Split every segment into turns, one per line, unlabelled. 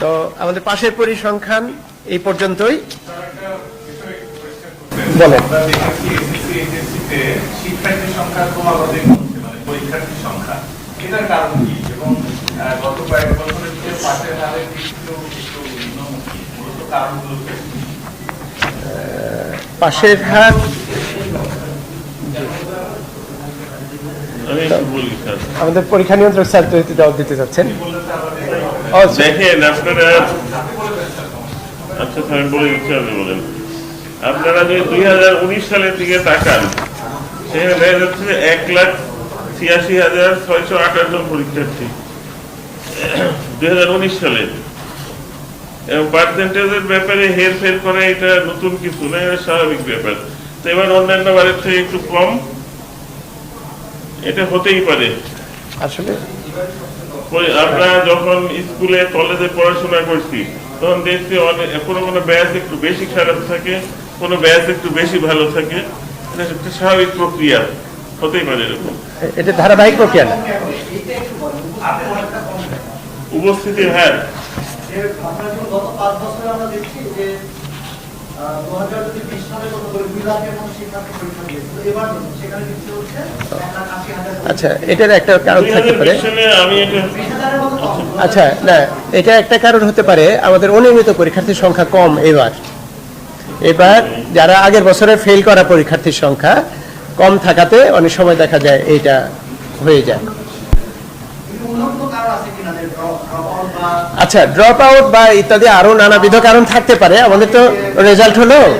তো আমাদের পাশের পরিসংখ্যান এই পর্যন্তই। বলেন।
আমরা দেখেছি এসএসসি এইচএসসিতে শিক্ষার্থীর সংখ্যা ক্রমাগতই পরীক্ষার্থীর সংখ্যা এটার কারণ কি এবং গত কয়েক বছরের যে পাশের নিম্নমুখী মূলত কারণগুলো
হার আমাদের পরীক্ষা নিয়ন্ত্রক স্যার জবাব দিতে চাচ্ছেন।
দেখেন আপনারা আচ্ছা আমি বলে দিচ্ছি আপনি বলেন। আপনারা যদি দুই হাজার উনিশ সালের দিকে তাকান সেখানে দেখা যাচ্ছে এক লাখ ছিয়াশি হাজার ছয়শো আঠাশ জন পরীক্ষার্থী। দুই হাজার উনিশ সালে। এবং পার্সেন্টেজের ব্যাপারে হেরফের করা এটা নতুন কিছু না এটা স্বাভাবিক ব্যাপার। তো এবার অন্যান্য বারের থেকে একটু কম। এটা হতেই পারে।
আসলে
আমরা যখন স্কুলে কলেজে পড়াশোনা করছি তখন দেখছি অনেক কোনো কোনো ব্যাস একটু বেশি খারাপ থাকে কোনো ব্যাস একটু বেশি ভালো থাকে। এটা একটা স্বাভাবিক প্রক্রিয়া হতেই পারে এরকম।
এটা ধারাবাহিক প্রক্রিয়া
উপস্থিতি হ্যাঁ
যে আমরা যেমন গত পাঁচ বছরে আমরা দেখছি যে দু হাজার যদি বিশ সালে কত করে দুই লাখের মতো শিক্ষার্থী পরীক্ষা দিয়েছে এবার সেখানে দিচ্ছে হচ্ছে এক লাখ আশি হাজার
আচ্ছা এটার একটা কারণ থাকতে পারে।
এটা
আচ্ছা না এটা একটা কারণ হতে পারে আমাদের অনিয়মিত পরীক্ষার্থীর সংখ্যা কম এবার। এবার যারা আগের বছরে ফেল করা পরীক্ষার্থীর সংখ্যা কম থাকাতে অনেক সময় দেখা যায় এইটা হয়ে যায়। আচ্ছা ড্রপ আউট বা ইত্যাদি আরও নানাবিধ কারণ থাকতে পারে। আমাদের তো রেজাল্ট হলো।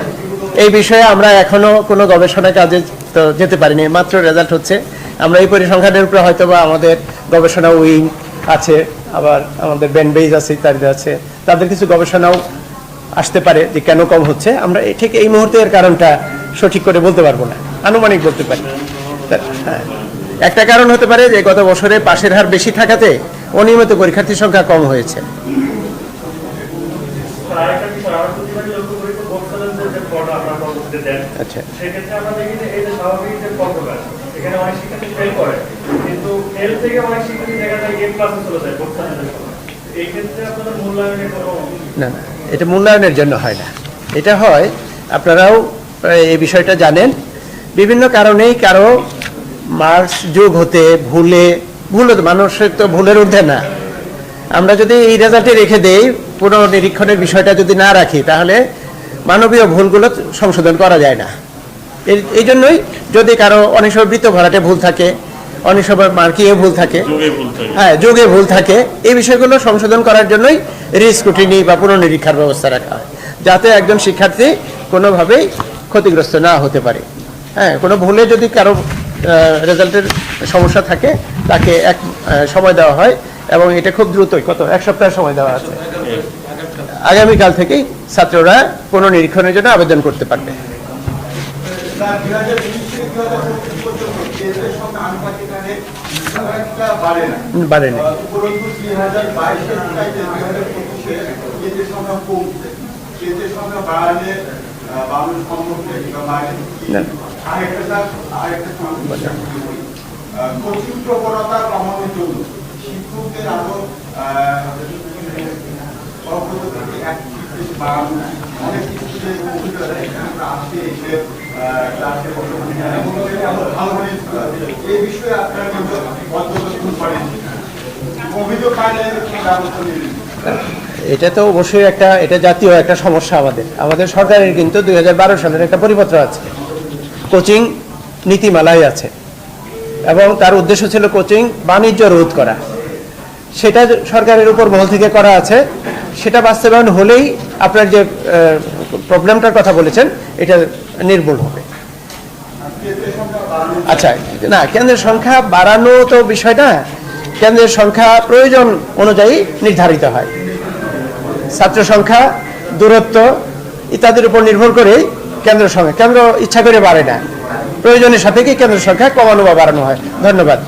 এই বিষয়ে আমরা এখনও কোনো গবেষণা কাজে তো যেতে পারিনি। মাত্র রেজাল্ট হচ্ছে। আমরা এই পরিসংখ্যানের উপরে হয়তো বা আমাদের গবেষণা উইং আছে, আবার আমাদের ব্যান্ডবেজ আছে, ইত্যাদি আছে। তাদের কিছু গবেষণাও আসতে পারে যে কেন কম হচ্ছে। আমরা এই- ঠিক এই মুহূর্তে এর কারণটা সঠিক করে বলতে পারব না। আনুমানিক বলতে পারি। হ্যাঁ। একটা কারণ হতে পারে যে গত বছরে পাশের হার বেশি থাকাতে অনিয়মিত পরীক্ষার্থীর সংখ্যা কম হয়েছে। আচ্ছা। না না, এটা মূল্যায়নের জন্য হয় না। এটা হয়, আপনারাও এই বিষয়টা জানেন। বিভিন্ন কারণেই কারও মার্কস যোগ হতে, ভুলে ভুল মানুষের তো ভুলের ঊর্ধ্বে না। আমরা যদি এই রেজাল্টে রেখে দেই পুনর্নিরীক্ষণের বিষয়টা যদি না রাখি তাহলে মানবীয় ভুলগুলো সংশোধন করা যায় না। এই- জন্যই যদি কারও অনেক সময় বৃত্ত ভরাটে ভুল থাকে অনেক সময় মার্কিয়ে ভুল থাকে
ভুল থাকে।
হ্যাঁ যোগে ভুল থাকে এই বিষয়গুলো সংশোধন করার জন্যই রিস্কুটিনি বা পুনর্নিরীক্ষার ব্যবস্থা রাখা হয় যাতে একজন শিক্ষার্থী কোনোভাবেই ক্ষতিগ্রস্ত না হতে পারে। হ্যাঁ কোনো ভুলে যদি কারও রেজাল্টের সমস্যা থাকে তাকে এক সময় দেওয়া হয় এবং এটা খুব দ্রুতই, কত, এক সপ্তাহ সময় দেওয়া আছে। আগামীকাল থেকেই ছাত্ররা পুনর্নিরীক্ষণের জন্য আবেদন করতে পারবে। বাড়েনি
কোচিং প্রবণতা কমানোর জন্য শিক্ষকদের আরও এটা
তো অবশ্যই একটা, এটা জাতীয় একটা সমস্যা আমাদের। আমাদের সরকারের কিন্তু দুই হাজার বারো সালের একটা পরিপত্র আছে। কোচিং নীতিমালাই আছে। এবং তার উদ্দেশ্য ছিল কোচিং, বাণিজ্য, রোধ করা। সেটা সরকারের উপর মহল থেকে করা আছে। সেটা বাস্তবায়ন হলেই আপনার যে প্রবলেমটার কথা বলেছেন, এটা নির্মূল হবে। আচ্ছা না, কেন্দ্রের সংখ্যা বাড়ানো তো বিষয় না। কেন্দ্রের সংখ্যা প্রয়োজন অনুযায়ী নির্ধারিত হয়। ছাত্র সংখ্যা, দূরত্ব ইত্যাদির উপর নির্ভর করে কেন্দ্র সংখ্যা কেন্দ্র ইচ্ছা করে বাড়ে না। প্রয়োজনের সাপেক্ষে কেন্দ্র সংখ্যা কমানো বা বাড়ানো হয়? ধন্যবাদ।